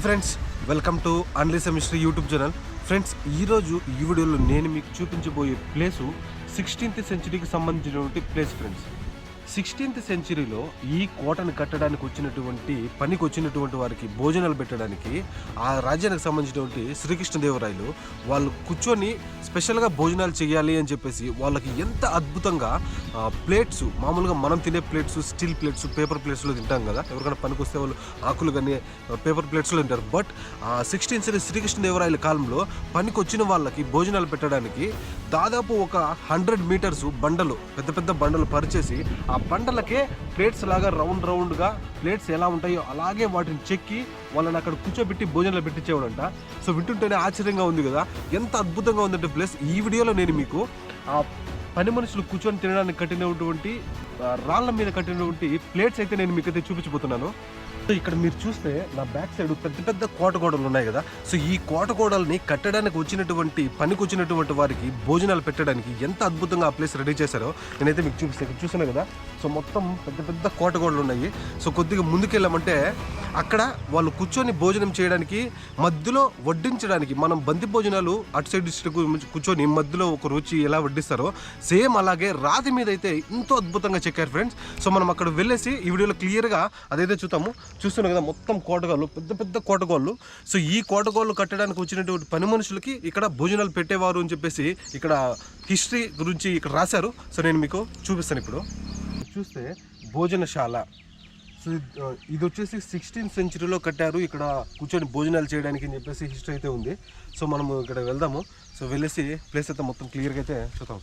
Hi friends welcome to only chemistry YouTube channel. Friends ఈరోజు ఈ వీడియోలో నేను మీకు చూపించబోయే ప్లేసు సిక్స్టీన్త్ సెంచరీకి సంబంధించినటువంటి ప్లేస్ ఫ్రెండ్స్. సిక్స్టీన్త్ సెంచరీలో ఈ కోటను కట్టడానికి వచ్చినటువంటి పనికి వచ్చినటువంటి వారికి భోజనాలు పెట్టడానికి ఆ రాజ్యానికి సంబంధించినటువంటి శ్రీకృష్ణదేవరాయలు వాళ్ళు కూర్చొని స్పెషల్గా భోజనాలు చేయాలి అని చెప్పేసి వాళ్ళకి ఎంత అద్భుతంగా ప్లేట్స్ మామూలుగా మనం తినే ప్లేట్స్ స్టీల్ ప్లేట్స్ పేపర్ ప్లేట్స్లో తింటాం కదా ఎవరికైనా పనికి వస్తే వాళ్ళు ఆకులు కానీ పేపర్ ప్లేట్స్లో తింటారు. బట్ సిక్స్టీన్త్ సెంచరీ శ్రీకృష్ణదేవరాయల కాలంలో పనికి వచ్చిన వాళ్ళకి భోజనాలు పెట్టడానికి దాదాపు ఒక హండ్రెడ్ మీటర్స్ బండలు పెద్ద పెద్ద బండలు పరిచేసి ఆ బండలకే ప్లేట్స్ లాగా రౌండ్ రౌండ్గా ప్లేట్స్ ఎలా ఉంటాయో అలాగే వాటిని చెక్కి వాళ్ళని అక్కడ కూర్చోబెట్టి భోజనాలు పెట్టించేవాడంట. సో వింటుంటేనే ఆశ్చర్యంగా ఉంది కదా. ఎంత అద్భుతంగా ఉందంటే ప్లేస్. ఈ వీడియోలో నేను మీకు ఆ పని మనుషులు కూర్చొని తినడానికి కట్టినటువంటి రాళ్ళ మీద కట్టినటువంటి ప్లేట్స్ అయితే నేను మీకు అయితే చూపించబోతున్నాను. సో ఇక్కడ మీరు చూస్తే నా బ్యాక్ సైడ్ పెద్ద పెద్ద కోటగోడలు ఉన్నాయి కదా. సో ఈ కోటగోడల్ని కట్టడానికి వచ్చినటువంటి పనికి వచ్చినటువంటి వారికి భోజనాలు పెట్టడానికి ఎంత అద్భుతంగా ఆ ప్లేస్ రెడీ చేశారో నేనైతే మీకు చూపిస్తాను ఇక్కడ చూసాను కదా? సో మొత్తం పెద్ద పెద్ద కోటగోడలు ఉన్నాయి. సో కొద్దిగా ముందుకెళ్ళామంటే అక్కడ వాళ్ళు కూర్చొని భోజనం చేయడానికి మధ్యలో వడ్డించడానికి మనం బంతి భోజనాలు అటు సైడ్ కూర్చొని మధ్యలో ఒక రుచి ఎలా వడ్డిస్తారో సేమ్ అలాగే రాతి మీద అయితే ఎంతో అద్భుతంగా చెక్కారు ఫ్రెండ్స్. సో మనం అక్కడ వెళ్ళేసి ఈ వీడియోలో క్లియర్గా అదైతే చూద్దాము. చూస్తున్నాం కదా మొత్తం కోటగాళ్ళు పెద్ద పెద్ద కోటగోళ్ళు. సో ఈ కోటగోళ్ళు కట్టడానికి వచ్చినటువంటి పని మనుషులకి ఇక్కడ భోజనాలు పెట్టేవారు అని చెప్పేసి ఇక్కడ హిస్టరీ గురించి ఇక్కడ రాశారు. సో నేను మీకు చూపిస్తాను ఇప్పుడు. చూస్తే భోజనశాల. సో ఇది- ఇది వచ్చేసి సిక్స్టీన్త్ సెంచరీలో కట్టారు. ఇక్కడ కూర్చొని భోజనాలు చేయడానికి అని చెప్పేసి హిస్టరీ అయితే ఉంది. సో మనము ఇక్కడ వెళ్దాము. సో వెళ్ళేసి ప్లేస్ అయితే మొత్తం క్లియర్గా అయితే చూద్దాం.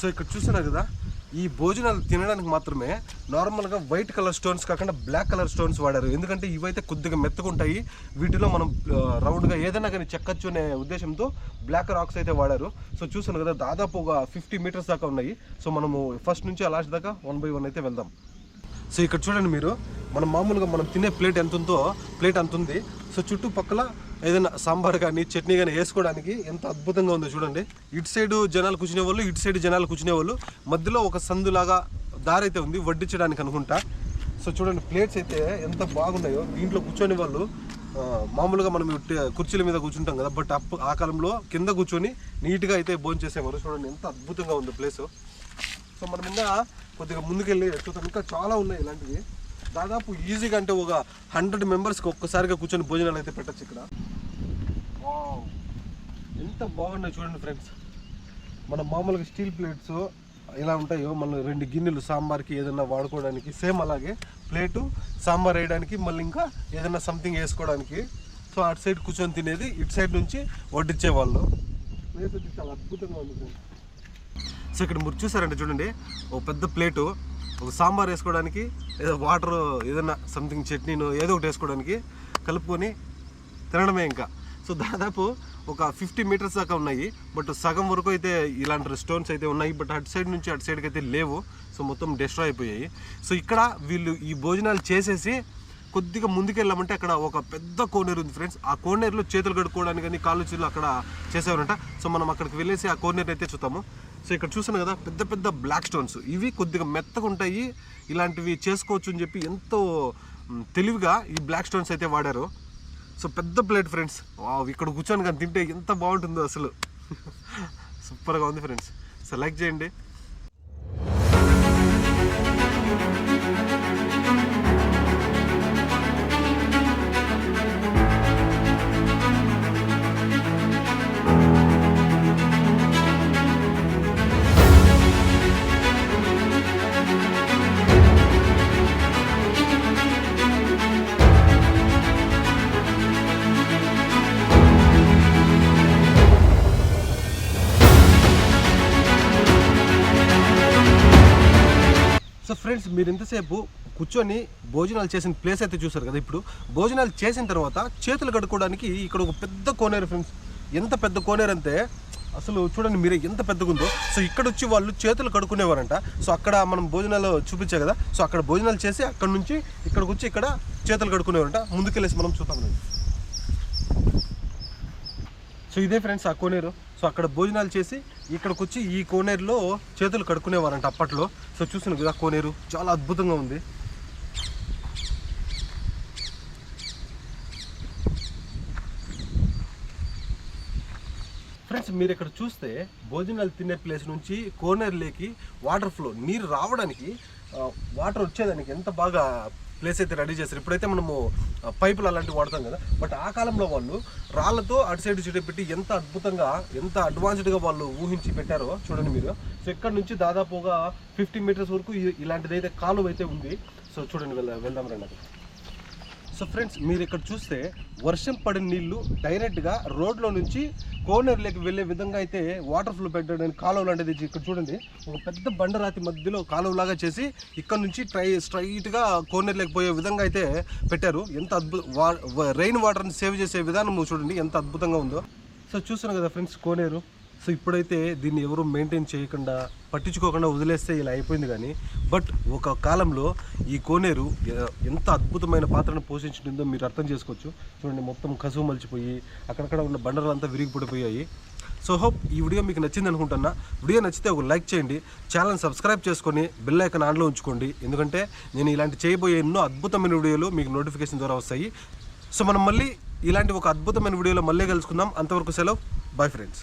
సో ఇక్కడ చూస్తున్నారు కదా ఈ భోజనాలు తినడానికి మాత్రమే నార్మల్గా వైట్ కలర్ స్టోన్స్ కాకుండా బ్లాక్ కలర్ స్టోన్స్ వాడారు. ఎందుకంటే ఇవైతే కొద్దిగా మెత్తకుంటాయి వీటిలో మనం రౌండ్గా ఏదైనా కానీ చెక్కచ్చు అనే ఉద్దేశంతో బ్లాక్ రాక్స్ అయితే వాడారు. సో చూసాను కదా దాదాపు ఒక ఫిఫ్టీ మీటర్స్ దాకా ఉన్నాయి. సో మనము ఫస్ట్ నుంచి లాస్ట్ దాకా వన్ బై వన్ అయితే వెళ్దాం. సో ఇక్కడ చూడండి మీరు మనం మామూలుగా మనం తినే ప్లేట్ ఎంత ఉందో ప్లేట్ అంత ఉంది సో చుట్టుపక్కల ఏదైనా సాంబార్ కానీ చట్నీ కానీ వేసుకోవడానికి ఎంత అద్భుతంగా ఉందో చూడండి. ఇటు సైడ్ జనాలు కూర్చునే వాళ్ళు ఇటు సైడ్ జనాలు కూర్చునే వాళ్ళు. మధ్యలో ఒక సందులాగా దారి అయితే ఉంది వడ్డించడానికి అనుకుంటా. సో చూడండి ప్లేట్స్ అయితే ఎంత బాగున్నాయో. దీంట్లో కూర్చొని వాళ్ళు మామూలుగా మనం కుర్చీల మీద కూర్చుంటాం కదా బట్ అప్పు ఆ కాలంలో కింద కూర్చొని నీట్గా అయితే భోజనం చేసేవారు చూడండి ఎంత అద్భుతంగా ఉంది ప్లేస్. సో మనం ఇంకా కొద్దిగా ముందుకెళ్ళి చూద్దాం ఇంకా చాలా ఉన్నాయి ఇలాంటివి. దాదాపు ఈజీగా అంటే ఒక హండ్రెడ్ మెంబర్స్కి ఒక్కసారిగా కూర్చొని భోజనాలు అయితే పెట్టచ్చు ఇక్కడ. వావ్. ఎంత బాగున్నాయి చూడండి ఫ్రెండ్స్. మన మామూలుగా స్టీల్ ప్లేట్స్ ఎలా ఉంటాయో మన రెండు గిన్నెలు సాంబార్కి ఏదైనా వాడుకోవడానికి సేమ్ అలాగే ప్లేటు సాంబార్ వేయడానికి మళ్ళీ ఇంకా ఏదైనా సంథింగ్ వేసుకోవడానికి. సో అటు సైడ్ కూర్చొని తినేది ఇటు సైడ్ నుంచి వడ్డించే వాళ్ళు. ప్లేస్ వచ్చి చాలా అద్భుతంగా ఉంది సో ఇక్కడ మీరు చూసారంటే చూడండి ఒక పెద్ద ప్లేటు. ఒక సాంబార్ వేసుకోవడానికి ఏదో వాటర్ ఏదైనా సంథింగ్ చట్నీను ఏదో ఒకటి వేసుకోవడానికి కలుపుకొని తినడమే ఇంకా. సో దాదాపు ఒక ఫిఫ్టీ మీటర్స్ దాకా ఉన్నాయి. బట్ సగం వరకు అయితే ఇలాంటి స్టోన్స్ అయితే ఉన్నాయి. బట్ అటు సైడ్ నుంచి అటు సైడ్కి అయితే లేవు. సో మొత్తం డిస్ట్రాయ్ అయిపోయాయి. సో ఇక్కడ వీళ్ళు ఈ భోజనాలు చేసేసి కొద్దిగా ముందుకెళ్ళామంటే అక్కడ ఒక పెద్ద కోనేరు ఉంది ఫ్రెండ్స్ ఆ కోనేరులో చేతులు కడుక్కోవడానికి కానీ కాళ్ళు చేతులు అక్కడ చేసేవారంట. సో మనం అక్కడికి వెళ్ళేసి ఆ కోనేరు అయితే చూద్దాము. సో ఇక్కడ చూసాను కదా పెద్ద పెద్ద బ్లాక్ స్టోన్స్ ఇవి కొద్దిగా మెత్తగా ఉంటాయి. ఇలాంటివి చేసుకోవచ్చు అని చెప్పి ఎంతో తెలివిగా ఈ బ్లాక్ స్టోన్స్ అయితే వాడారు. సో పెద్ద ప్లేట్ ఫ్రెండ్స్ వావ్ ఇక్కడ కూర్చొని కానీ తింటే ఎంత బాగుంటుందో అసలు. సూపర్గా ఉంది ఫ్రెండ్స్ సో లైక్ చేయండి. సో ఫ్రెండ్స్ మీరు ఇంతసేపు కూర్చొని భోజనాలు చేసిన ప్లేస్ అయితే చూసారు కదా ఇప్పుడు. భోజనాలు చేసిన తర్వాత చేతులు కడుక్కోవడానికి ఇక్కడ ఒక పెద్ద కోనేరు ఫ్రెండ్స్. ఎంత పెద్ద కోనేరు అంటే అసలు చూడండి మీరే ఎంత పెద్దగా ఉందో సో ఇక్కడ వచ్చి వాళ్ళు చేతులు కడుక్కునేవారంట. సో అక్కడ మనం భోజనాలు చూపించా కదా. సో అక్కడ భోజనాలు చేసి అక్కడ నుంచి ఇక్కడికి వచ్చి ఇక్కడ చేతులు కడుక్కునేవారంట. ముందుకెళ్ళేసి మనం చూద్దాం సో ఇదే ఫ్రెండ్స్ ఆ కోనేరు. సో అక్కడ భోజనాలు చేసి ఇక్కడికి వచ్చి ఈ కోనేరులో చేతులు కడుక్కునేవారంట అప్పట్లో. సో చూసిన కదా కోనేరు చాలా అద్భుతంగా ఉంది. ఫ్రెండ్స్ మీరు ఇక్కడ చూస్తే భోజనాలు తినే ప్లేస్ నుంచి కోనేరులోకి వాటర్ ఫ్లో నీరు రావడానికి వాటర్ వచ్చేదానికి ఎంత బాగా ప్లేస్ అయితే రెడీ చేస్తారు. ఇప్పుడైతే మనము పైపులు అలాంటివి వాడతాం కదా. బట్ ఆ కాలంలో వాళ్ళు రాళ్ళతో అటు సైడ్ సైడ్ పెట్టి ఎంత అద్భుతంగా ఎంత అడ్వాన్స్డ్గా వాళ్ళు ఊహించి పెట్టారో చూడండి మీరు. సో ఇక్కడ నుంచి దాదాపుగా ఫిఫ్టీ మీటర్స్ వరకు ఇలాంటిదైతే ఇలాంటిది అయితే కాలువ అయితే ఉంది. సో చూడండి వెళ్దాం వెళ్దాం రండి సో ఫ్రెండ్స్ మీరు ఇక్కడ చూస్తే వర్షం పడిన నీళ్ళు డైరెక్ట్గా రోడ్లో నుంచి కోనేరులోకి వెళ్ళే విధంగా అయితే వాటర్ ఫ్లో పెట్టడానికి కాలువ లాంటిది ఇక్కడ చూడండి. ఒక పెద్ద బండరాతి మధ్యలో కాలువలాగా చేసి ఇక్కడ నుంచి ట్రై స్ట్రైట్గా కోనేరులోకి పోయే విధంగా అయితే పెట్టారు. ఎంత అద్భుత రెయిన్ వాటర్ని సేవ్ చేసే విధానం చూడండి ఎంత అద్భుతంగా ఉందో. సో చూస్తున్నాను కదా ఫ్రెండ్స్ కోనేరు సో ఇప్పుడైతే దీన్ని ఎవరు మెయింటైన్ చేయకుండా పట్టించుకోకుండా వదిలేస్తే ఇలా అయిపోయింది కానీ బట్ ఒక కాలంలో ఈ కోనేరు ఎంత అద్భుతమైన పాత్రను పోషించిందో మీరు అర్థం చేసుకోవచ్చు. చూడండి మొత్తం కసువు మలిచిపోయి అక్కడక్కడ ఉన్న బండలు అంతా విరిగిపడిపోయాయి. సో హోప్ ఈ వీడియో మీకు నచ్చింది అనుకుంటున్నా. వీడియో నచ్చితే ఒక లైక్ చేయండి. ఛానల్ సబ్స్క్రైబ్ చేసుకొని బెల్ ఐకాన్ ఆన్లో ఉంచుకోండి. ఎందుకంటే నేను ఇలాంటి చేయబోయే ఎన్నో అద్భుతమైన వీడియోలు మీకు నోటిఫికేషన్ ద్వారా వస్తాయి. సో మనం మళ్ళీ ఇలాంటి ఒక అద్భుతమైన వీడియోలో మళ్ళీ కలుసుకుందాం. అంతవరకు సెలవు. Bye friends